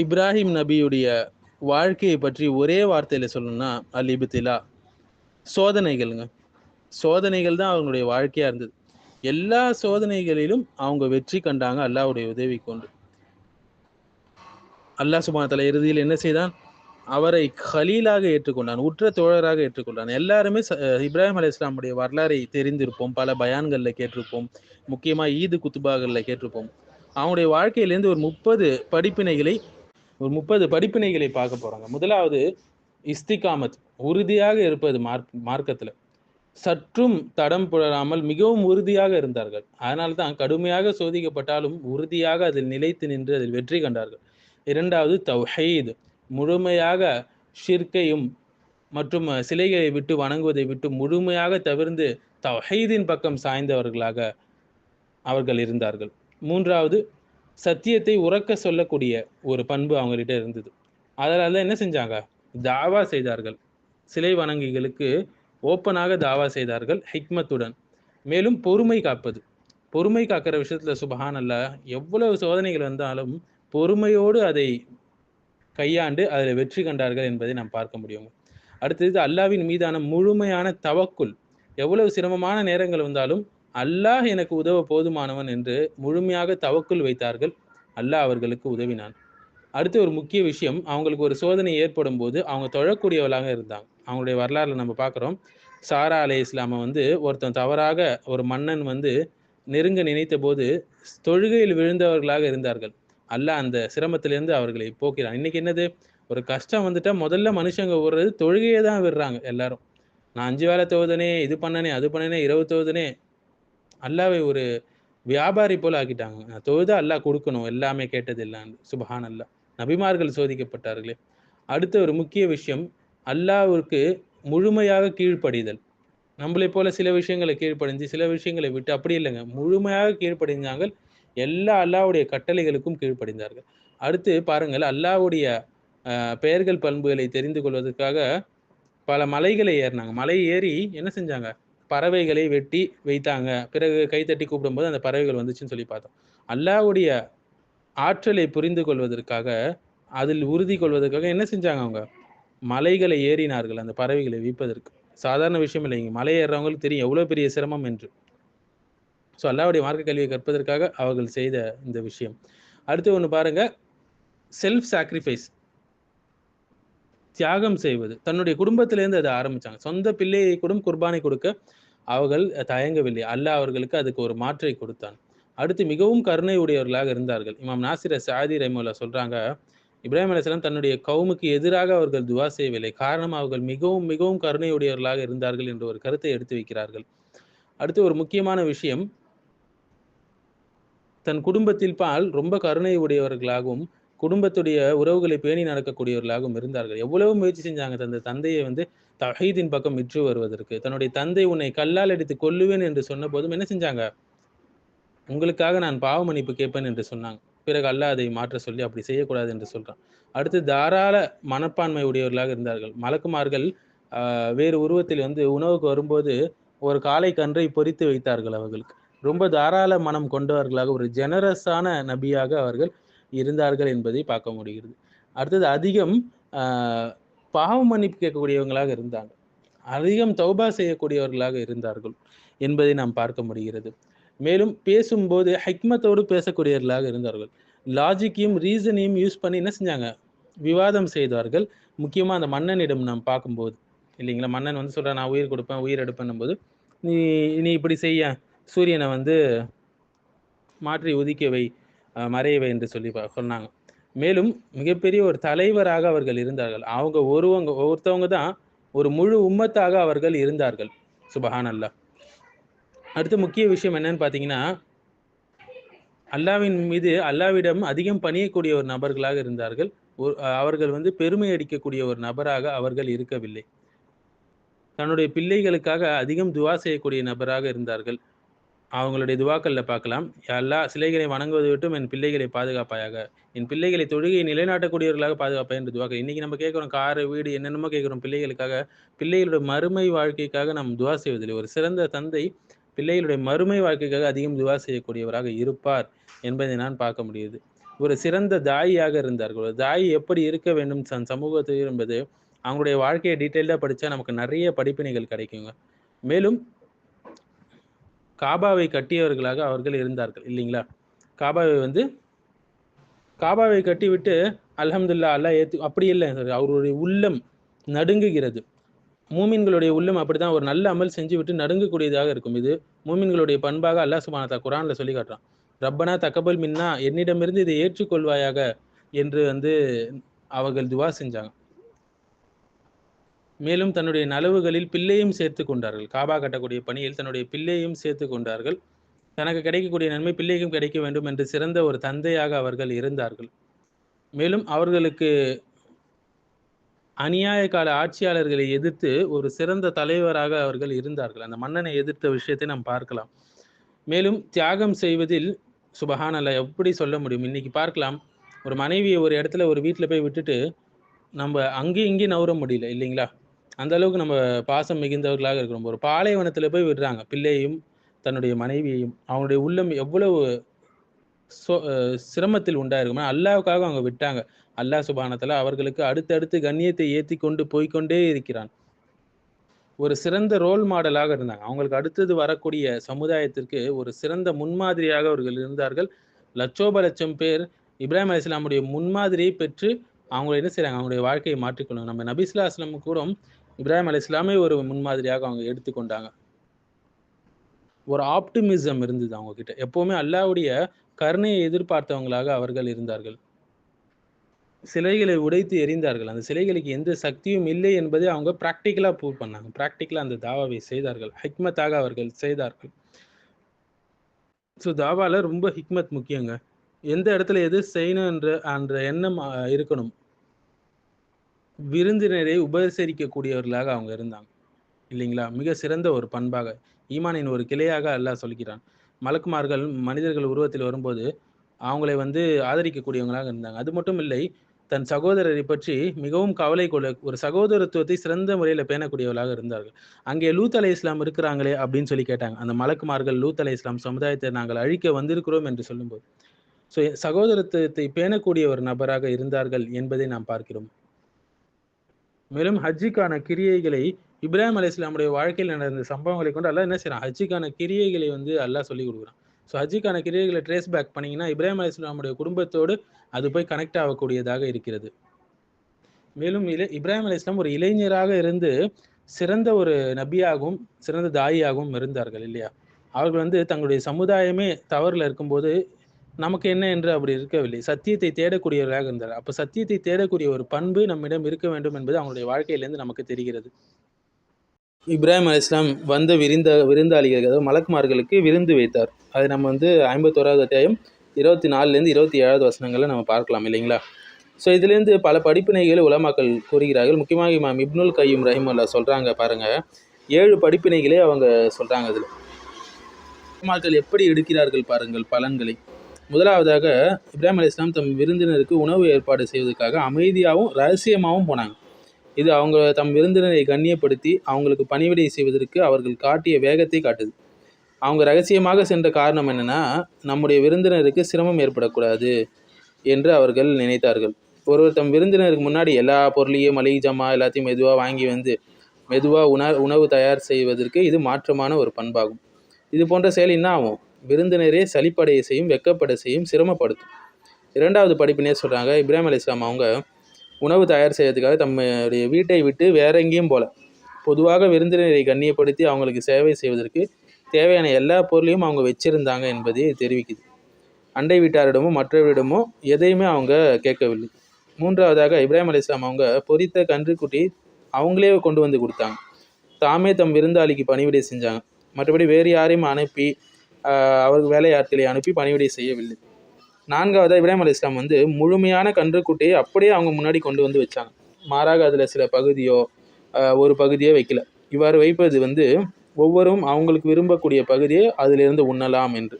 இப்ராஹிம் நபியுடைய வாழ்க்கையை பற்றி ஒரே வார்த்தையில சொல்லணும்னா அல் இப்திலா சோதனைகள்ங்க. சோதனைகள் தான் அவங்களுடைய வாழ்க்கையா இருந்தது. எல்லா சோதனைகளிலும் அவங்க வெற்றி கண்டாங்க அல்லாவுடைய உதவி கொண்டு. அல்லாஹ் சுபானத்தல இறுதியில் என்ன செய்தான்? அவரை கலீலாக ஏற்றுக்கொண்டான் உற்ற தோழராக ஏற்றுக்கொண்டான். எல்லாருமே இப்ராஹிம் அலி இஸ்லாமுடைய வரலாறை தெரிந்திருப்போம் பல பயான்களில் கேட்டிருப்போம் முக்கியமா ஈது குத்துபாகளில் கேட்டிருப்போம். அவனுடைய வாழ்க்கையிலேருந்து ஒரு முப்பது படிப்பினைகளை ஒரு முப்பது படிப்பினைகளை பார்க்க போறாங்க. முதலாவது இஸ்திகாமத் உறுதியாக இருப்பது மார்க் மார்க்கத்தில். சற்றும் தடம் புழலாமல் மிகவும் உறுதியாக இருந்தார்கள். அதனால தான் கடுமையாக சோதிக்கப்பட்டாலும் உறுதியாக அதில் நிலைத்து நின்று அதில் வெற்றி கண்டார்கள். இரண்டாவது தௌஹீத் முழுமையாக ஷிர்கையும் மற்றும் சிலைகளை விட்டு வணங்குவதை விட்டு முழுமையாக தவிர்ந்து தவஹீதின் பக்கம் சாய்ந்தவர்களாக அவர்கள் இருந்தார்கள். மூன்றாவது சத்தியத்தை உறக்க சொல்லக்கூடிய ஒரு பண்பு அவங்ககிட்ட இருந்தது. அதனால என்ன செஞ்சாங்க? தாவா செய்தார்கள். சிலை வணங்கிகளுக்கு ஓப்பனாக தாவா செய்தார்கள் ஹிக்மத்துடன். மேலும் பொறுமை காப்பது. பொறுமை காக்கிற விஷயத்தில் சுபஹான் அல்ல எவ்வளவு சோதனைகள் வந்தாலும் பொறுமையோடு அதை கையாண்டு அதில் வெற்றி கண்டார்கள் என்பதை நாம் பார்க்க முடியும். அடுத்தது அல்லாவின் மீதான முழுமையான தவக்குள் எவ்வளவு சிரமமான நேரங்கள் வந்தாலும் அல்லாஹ் எனக்கு உதவ போதுமானவன் என்று முழுமையாக தவக்குள் வைத்தார்கள். அல்லாஹ் அவர்களுக்கு உதவினான். அடுத்து ஒரு முக்கிய விஷயம் அவங்களுக்கு ஒரு சோதனை ஏற்படும் போது அவங்க தொழக்கூடியவளாக இருந்தாங்க. அவங்களுடைய வரலாறுல நம்ம பார்க்குறோம். சாரா அலை இஸ்லாமை வந்து ஒருத்தன் தவறாக ஒரு மன்னன் வந்து நெருங்க நினைத்த போது தொழுகையில் விழுந்தவர்களாக இருந்தார்கள். அல்லாஹ் அந்த சிரமத்திலிருந்து அவர்களை போக்கிறான். இன்னைக்கு என்னது? ஒரு கஷ்டம் வந்துட்டா முதல்ல மனுஷங்க விடுறது தொழுகையை தான் விடுறாங்க எல்லாரும். நான் அஞ்சு வேலை தொழுதனே இது பண்ணனே அது பண்ணனே இரவு தொழுதனே அல்லாவை ஒரு வியாபாரி போல ஆக்கிட்டாங்க. நான் தொழுதா அல்லாஹ் கொடுக்கணும் எல்லாமே கேட்டது இல்லான்னு சுபஹான் அல்லா நபிமார்கள் சோதிக்கப்பட்டார்களே. அடுத்த ஒரு முக்கிய விஷயம் அல்லாவிற்கு முழுமையாக கீழ்ப்படிதல். நம்மளை போல சில விஷயங்களை கீழ்ப்படிஞ்சு சில விஷயங்களை விட்டு அப்படி இல்லைங்க. முழுமையாக கீழ்ப்படிஞ்சாங்க எல்லா அல்லாஹ்வுடைய கட்டளைகளுக்கும் கீழ்ப்படிந்தார்கள். அடுத்து பாருங்கள் அல்லாஹ்வுடைய பெயர்கள் பண்புகளை தெரிந்து கொள்வதற்காக பல மலைகளை ஏறினாங்க. மலை ஏறி என்ன செஞ்சாங்க? பறவைகளை வெட்டி வைத்தாங்க. பிறகு கைத்தட்டி கூப்பிடும்போது அந்த பறவைகள் வந்துச்சுன்னு சொல்லி பார்த்தோம். அல்லாவுடைய ஆற்றலை புரிந்து கொள்வதற்காக அதில் உறுதி கொள்வதற்காக என்ன செஞ்சாங்க அவங்க? மலைகளை ஏறினார்கள் அந்த பறவைகளை வீப்பதற்கு. சாதாரண விஷயம் இல்லைங்க மலை ஏறுறவங்களுக்கு தெரியும் எவ்வளவு பெரிய சிரமம் என்று. ஸோ அல்லாவுடைய மார்க்க கல்வியை கற்பதற்காக அவர்கள் செய்த இந்த விஷயம். அடுத்து ஒன்று பாருங்க. செல்ஃப் சாக்ரிஃபைஸ் தியாகம் செய்வது. தன்னுடைய குடும்பத்திலேருந்து அதை ஆரம்பிச்சாங்க. சொந்த பிள்ளையை கூட குர்பானை கொடுக்க அவர்கள் தயங்கவில்லை. அல்லாஹ் அவர்களுக்கு அதுக்கு ஒரு மாற்றை கொடுத்தான். அடுத்து மிகவும் கருணை உடையவர்களாக இருந்தார்கள். இமாம் நாசிர சாதி ரஹிமுல்லா சொல்றாங்க இப்ராஹிம் அலிஸ்லாம் தன்னுடைய கவுமுக்கு எதிராக அவர்கள் துவா செய்யவில்லை. காரணம் அவர்கள் மிகவும் மிகவும் கருணை உடையவர்களாக இருந்தார்கள் என்ற ஒரு கருத்தை எடுத்து வைக்கிறார்கள். அடுத்து ஒரு முக்கியமான விஷயம் தன் குடும்பத்தில் பால் ரொம்ப கருணை உடையவர்களாகவும் குடும்பத்துடைய உறவுகளை பேணி நடக்கக்கூடியவர்களாகவும் இருந்தார்கள். எவ்வளவு முயற்சி செஞ்சாங்க தந்த தந்தையை வந்து தஹீதின் பக்கம் விற்று வருவதற்கு. தன்னுடைய தந்தை உன்னை கல்லால் அடித்து கொல்லுவேன் என்று சொன்ன போதும் என்ன செஞ்சாங்க? உங்களுக்காக நான் பாவ மன்னிப்பு கேட்பேன் என்று சொன்னாங்க. பிறகு அல்லாஹ் அதை மாற்ற சொல்லி அப்படி செய்யக்கூடாது என்று சொல்றான். அடுத்து தாராள மனப்பான்மை உடையவர்களாக இருந்தார்கள். மலக்குமார்கள் வேறு உருவத்தில் வந்து உணவுக்கு வரும்போது ஒரு காலை கன்றை பொறித்து வைத்தார்கள் அவர்களுக்கு. ரொம்ப தாராள மனம் கொண்டவர்களாக ஒரு ஜெனரஸான நபியாக அவர்கள் இருந்தார்கள் என்பதை பார்க்க முடிகிறது. அடுத்தது அதிகம் பாவ மன்னிப்பு கேட்கக்கூடியவங்களாக இருந்தாங்க. அதிகம் தௌபா செய்யக்கூடியவர்களாக இருந்தார்கள் என்பதை நாம் பார்க்க முடிகிறது. மேலும் பேசும்போது ஹிக்மத்தோடு பேசக்கூடியவர்களாக இருந்தார்கள். லாஜிக்கையும் ரீசனையும் யூஸ் பண்ணி என்ன செஞ்சாங்க? விவாதம் செய்தார்கள். முக்கியமாக அந்த மன்னனிடம் நாம் பார்க்கும்போது இல்லைங்களா? மன்னன் வந்து சொல்கிறான் நான் உயிர் கொடுப்பேன் உயிர் எடுப்பேன்னும் போது நீ நீ இப்படி செய்ய. சூரியனை வந்து மாற்றி உதிக்க வை என்று சொல்லி பா- சொன்னாங்க. மேலும் மிகப்பெரிய ஒரு தலைவராக அவர்கள் இருந்தார்கள். அவங்க ஒருவங்க ஒருத்தவங்க தான் ஒரு முழு உம்மத்தாக அவர்கள் இருந்தார்கள். சுபஹான் அல்லாஹ் அடுத்த முக்கிய விஷயம் என்னன்னு பார்த்தீங்கன்னா அல்லாவின் மீது அல்லாவிடம் அதிகம் பணியக்கூடிய ஒரு நபர்களாக இருந்தார்கள். ஒரு- அவர்கள் வந்து பெருமை அடிக்கக்கூடிய ஒரு நபராக அவர்கள் இருக்கவில்லை. தன்னுடைய பிள்ளைகளுக்காக அதிகம் துவா செய்யக்கூடிய நபராக இருந்தார்கள். அவங்களுடைய துவாக்கல்ல பார்க்கலாம். எல்லா சிலைகளை வணங்குவதை விட்டும் என் பிள்ளைகளை பாதுகாப்பாயாக. என் பிள்ளைகளை தொழுகையை நிலைநாட்டக்கூடியவர்களாக பாதுகாப்பாக என்று துவாக்கள் இன்னைக்கு நம்ம கேட்குறோம் காரு வீடு என்னென்னமோ கேட்குறோம் பிள்ளைகளுக்காக. பிள்ளைகளுடைய மறுமை வாழ்க்கைக்காக நாம் துவா செய்வதில்லை. ஒரு சிறந்த தந்தை பிள்ளைகளுடைய மறுமை வாழ்க்கைக்காக அதிகம் துவா செய்யக்கூடியவராக இருப்பார் என்பதை நான் பார்க்க முடியுது. ஒரு சிறந்த தாயியாக இருந்தார்கள். ஒரு தாய் எப்படி இருக்க வேண்டும் தன் சமூகத்தில் என்பது அவங்களுடைய வாழ்க்கையை டீட்டெயில்டாக படித்தா நமக்கு நிறைய படிப்பினைகள் கிடைக்குங்க. மேலும் காபாவை கட்டியவர்களாக அவர்கள் இருந்தார்கள் இல்லைங்களா? காபாவை வந்து காபாவை கட்டிவிட்டு அல்ஹம்துல்லா அல்லாஹ் ஏத்து அப்படி இல்லை. அவருடைய உள்ளம் நடுங்குகிறது. மூமின்களுடைய உள்ளம் அப்படிதான் ஒரு நல்ல அமல் செஞ்சு விட்டு நடுங்கக்கூடியதாக இருக்கும். இது மூமின்களுடைய பண்பாக அல்லாஹ் சுபானதா குரான்ல சொல்லி காட்டுறான். ரப்பனா தக்கபல் மின்னா என்னிடமிருந்து இதை ஏற்றுக்கொள்வாயாக என்று வந்து அவர்கள் துவா செஞ்சாங்க. மேலும் தன்னுடைய நலவுகளில் பிள்ளையும் சேர்த்து கொண்டார்கள். காபா கட்டக்கூடிய பணியில் தன்னுடைய பிள்ளையும் சேர்த்து கொண்டார்கள். தனக்கு கிடைக்கக்கூடிய நன்மை பிள்ளைக்கும் கிடைக்க வேண்டும் என்று சிறந்த ஒரு தந்தையாக அவர்கள் இருந்தார்கள். மேலும் அவர்களுக்கு அநியாய கால ஆட்சியாளர்களை எதிர்த்து ஒரு சிறந்த தலைவராக அவர்கள் இருந்தார்கள். அந்த மன்னனை எதிர்த்த விஷயத்தை நாம் பார்க்கலாம். மேலும் தியாகம் செய்வதில் சுபஹான் எப்படி சொல்ல முடியும்? இன்னைக்கு பார்க்கலாம். ஒரு மனைவியை ஒரு இடத்துல ஒரு வீட்டில் போய் விட்டுட்டு நம்ம அங்கேயும் இங்கேயும் நவர முடியல இல்லைங்களா? அந்த அளவுக்கு நம்ம பாசம் மிகுந்தவர்களாக இருக்கிறோம். ஒரு பாலைவனத்தில் போய் விடுறாங்க. பிள்ளையையும் தன்னுடைய மனைவியையும் அவங்களுடைய உள்ளம் எவ்வளவு சிரமத்தில் உண்டாயிருக்குமா அல்லாவுக்காக அவங்க விட்டாங்க. அல்லாஹ் சுபானத்தில் அவர்களுக்கு அடுத்தடுத்து கண்ணியத்தை ஏற்றி கொண்டு போய்கொண்டே இருக்கிறான். ஒரு சிறந்த ரோல் மாடலாக இருந்தாங்க. அவங்களுக்கு அடுத்தது வரக்கூடிய சமுதாயத்திற்கு ஒரு சிறந்த முன்மாதிரியாக அவர்கள் இருந்தார்கள். லட்சோப லட்சம் பேர் இப்ராஹிம் அலி இஸ்லாமுடைய முன்மாதிரியை பெற்று அவங்க என்ன செய்கிறாங்க அவங்களுடைய வாழ்க்கையை மாற்றிக்கொள்ளும் நம்ம நபிஸ்லா அஸ்லம் கூட இப்ராஹிம் அலி இஸ்லாமே ஒரு முன்மாதிரியாக அவங்க எடுத்துக்கொண்டாங்க. ஒரு ஆப்டிமிசம் இருந்தது அவங்க கிட்ட எப்பவுமே அல்லாவுடைய கருணையை எதிர்பார்த்தவங்களாக அவர்கள் இருந்தார்கள். சிலைகளை உடைத்து எறிந்தார்கள். அந்த சிலைகளுக்கு எந்த சக்தியும் இல்லை என்பதை அவங்க ப்ராக்டிக்கலாக ப்ரூவ் பண்ணாங்க. ப்ராக்டிக்கலாக அந்த தாவாவை செய்தார்கள். ஹிக்மத்தாக அவர்கள் செய்தார்கள். ஸோ தாவாவில் ரொம்ப ஹிக்மத் முக்கியங்க. எந்த இடத்துல எது செய்யணும் என்ற அந்த எண்ணம் இருக்கணும். விருந்தினரை உபசரிக்கக்கூடியவர்களாக அவங்க இருந்தாங்க. இல்லைங்களா? மிக சிறந்த ஒரு பண்பாக. ஈமானின் ஒரு கிளையாக அல்லாஹ் சொல்கிறான். மலக்குமார்கள் மனிதர்கள் உருவத்தில் வரும்போது அவங்களை வந்து ஆதரிக்கக்கூடியவங்களாக இருந்தாங்க. அது மட்டும் இல்லை தன் சகோதரரை பற்றி மிகவும் கவலை கொள்ள ஒரு சகோதரத்துவத்தை சிறந்த முறையில் பேணக்கூடியவர்களாக இருந்தார்கள். அங்கே லூத் அலை இஸ்லாம் இருக்கிறாங்களே அப்படின்னு சொல்லி கேட்டாங்க. அந்த மலக்குமார்கள் லூத் அலை இஸ்லாம் சமுதாயத்தை நாங்கள் அழிக்க வந்திருக்கிறோம் என்று சொல்லும்போது. ஸோ சகோதரத்துவத்தை பேணக்கூடிய ஒரு நபராக இருந்தார்கள் என்பதை நாம் பார்க்கிறோம். மேலும் ஹஜ்ஜிக்கான கிரியைகளை இப்ராஹிம் அலி இஸ்லாமுடைய வாழ்க்கையில் நடந்த சம்பவங்களை கொண்டு அல்லா என்ன செய்யறான் ஹஜ்ஜிக்கான கிரியைகளை வந்து அல்லா சொல்லி கொடுக்குறான். ஸோ ஹஜ்ஜிக்கான கிரியைகளை ட்ரேஸ் பேக் பண்ணீங்கன்னா இப்ராஹிம் அலி இஸ்லாமுடைய குடும்பத்தோடு அது போய் கனெக்ட் ஆகக்கூடியதாக இருக்கிறது. மேலும் இல இப்ராஹிம் அலி இஸ்லாம் ஒரு இளைஞராக இருந்து சிறந்த ஒரு நபியாகவும் சிறந்த தாயியாகவும் இருந்தார்கள் இல்லையா? அவர்கள் வந்து தங்களுடைய சமுதாயமே தவறில் இருக்கும்போது நமக்கு என்ன என்று அப்படி இருக்கவில்லை. சத்தியத்தை தேடக்கூடியவராக இருந்தார் அப்போ சத்தியத்தை தேடக்கூடிய ஒரு பண்பு நம்மிடம் இருக்க வேண்டும் என்பது அவங்களுடைய வாழ்க்கையிலேருந்து நமக்கு தெரிகிறது. இப்ராஹிம் அலி இஸ்லாம் வந்த விருந்த விருந்தாளிகள் அதாவது மலக்குமார்களுக்கு விருந்து வைத்தார். அது நம்ம வந்து ஐம்பத்தோராவது அத்தியாயம் இருபத்தி நாலுலேருந்து இருபத்தி ஏழாவது வசனங்களை நம்ம பார்க்கலாம் இல்லைங்களா? ஸோ இதுலேருந்து பல படிப்பினைகளை உலமாக்கள் கூறுகிறார்கள். முக்கியமாக இமாம் இப்னுல் கையும் ரஹிம் அல்லா சொல்கிறாங்க பாருங்கள் ஏழு படிப்பினைகளே அவங்க சொல்கிறாங்க அதில் உலமாக்கள் எப்படி எடுக்கிறார்கள் பாருங்கள் பலன்களை. முதலாவதாக இப்ராஹிம் அலி இஸ்லாம் தம் விருந்தினருக்கு உணவு ஏற்பாடு செய்வதற்காக அமைதியாகவும் ரகசியமாகவும் போனாங்க. இது அவங்க தம் விருந்தினரை கண்ணியப்படுத்தி அவங்களுக்கு பணிவிடை செய்வதற்கு அவர்கள் காட்டிய வேகத்தை காட்டுது. அவங்க ரகசியமாக சென்ற காரணம் என்னென்னா நம்முடைய விருந்தினருக்கு சிரமம் ஏற்படக்கூடாது என்று அவர்கள் நினைத்தார்கள். ஒருவர் தம் விருந்தினருக்கு முன்னாடி எல்லா பொருளையும் மளிகை ஜாமா எல்லாத்தையும் மெதுவாக வாங்கி வந்து மெதுவாக உண உணவு தயார் செய்வதற்கு இது மாற்றமான ஒரு பண்பாகும். இது போன்ற செயல் என்ன ஆகும்? விருந்தினரே சளிப்படைய செய்யும் வெக்கப்பட செய்யும் சிரமப்படுத்தும். இரண்டாவது படிப்பினே சொல்கிறாங்க இப்ராஹிம் அலி இஸ்லாம் அவங்க உணவு தயார் செய்யறதுக்காக தம்முடைய வீட்டை விட்டு வேற எங்கேயும் போல. பொதுவாக விருந்தினரை கண்ணியப்படுத்தி அவங்களுக்கு சேவை செய்வதற்கு தேவையான எல்லா பொருளையும் அவங்க வச்சிருந்தாங்க என்பதை தெரிவிக்குது. அண்டை வீட்டாரிடமோ மற்றவரிடமோ எதையுமே அவங்க கேட்கவில்லை. மூன்றாவதாக இப்ராஹிம் அலி இஸ்லாம் அவங்க பொறித்த கன்றுக்குட்டி அவங்களே கொண்டு வந்து கொடுத்தாங்க. தாமே தம் விருந்தாளிக்கு பணிவிடை செஞ்சாங்க. மற்றபடி வேறு யாரையும் அனுப்பி அவருக்கு வேலையாட்களை அனுப்பி பணிவிடை செய்யவில்லை. நான்காவதாக இப்ராஹிம் அலி இஸ்லாம் வந்து முழுமையான கன்றுக்குட்டியை அப்படியே அவங்க முன்னாடி கொண்டு வந்து வச்சாங்க. மாறாக அதில் சில பகுதியோ ஒரு பகுதியோ வைக்கல. இவ்வாறு வைப்பது வந்து ஒவ்வொரும் அவங்களுக்கு விரும்பக்கூடிய பகுதியை அதிலிருந்து உண்ணலாம் என்று.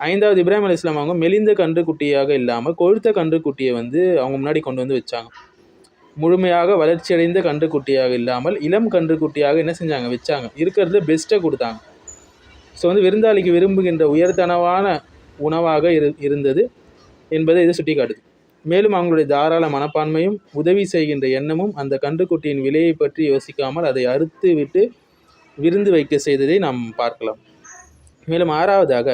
ஐந்தாவது இப்ராஹிம் அலி இஸ்லாம் அவங்க மெலிந்த கன்றுக்குட்டியாக இல்லாமல் கொழுத்த கன்றுக்குட்டியை வந்து அவங்க முன்னாடி கொண்டு வந்து வச்சாங்க. முழுமையாக வளர்ச்சியடைந்த கன்றுக்குட்டியாக இல்லாமல் இளம் கன்றுக்குட்டியாக என்ன செஞ்சாங்க? வச்சாங்க. இருக்கிறதுல பெஸ்ட்டை கொடுத்தாங்க. ஸோ வந்து விருந்தாளிக்கு விரும்புகின்ற உயர்தனவான உணவாக இரு இருந்தது என்பதை இது சுட்டிக்காட்டுது. மேலும் அவங்களுடைய தாராள மனப்பான்மையும் உதவி செய்கின்ற எண்ணமும் அந்த கன்றுக்குட்டியின் விலையை பற்றி யோசிக்காமல் அதை அறுத்து விட்டு விருந்து வைக்க செய்ததை நாம் பார்க்கலாம். மேலும் ஆறாவதாக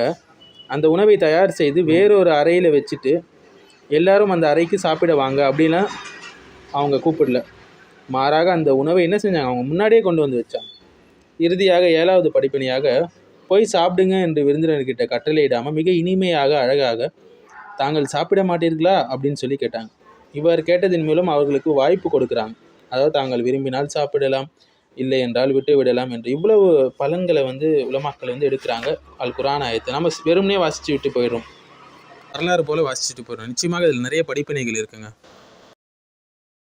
அந்த உணவை தயார் செய்து வேறொரு அறையில் வச்சுட்டு எல்லாரும் அந்த அறைக்கு சாப்பிட வாங்க அப்படிலாம் அவங்க கூப்பிடல. மாறாக அந்த உணவை என்ன செஞ்சாங்க? அவங்க முன்னாடியே கொண்டு வந்து வச்சாங்க. இறுதியாக ஏழாவது படிப்பினையாக போய் சாப்பிடுங்க என்று விருந்தினர்கிட்ட கட்டளையிடாமல் மிக இனிமையாக அழகாக தாங்கள் சாப்பிட மாட்டீர்களா? அப்படின்னு சொல்லி கேட்டாங்க. இவர் கேட்டதின் மூலம் அவர்களுக்கு வாய்ப்பு கொடுக்குறாங்க. அதாவது தாங்கள் விரும்பினால் சாப்பிடலாம் இல்லை என்றால் விட்டு விடலாம் என்று இவ்வளவு பலன்களை வந்து உலமாக்கள் வந்து எடுக்கிறாங்க. அல் குரான் ஆயத்தை நம்ம வெறுமனே வாசித்து விட்டு போயிடும் வரலாறு போல் வாசிச்சுட்டு போயிடும் நிச்சயமாக இதில் நிறைய படிப்பினைகள் இருக்குங்க.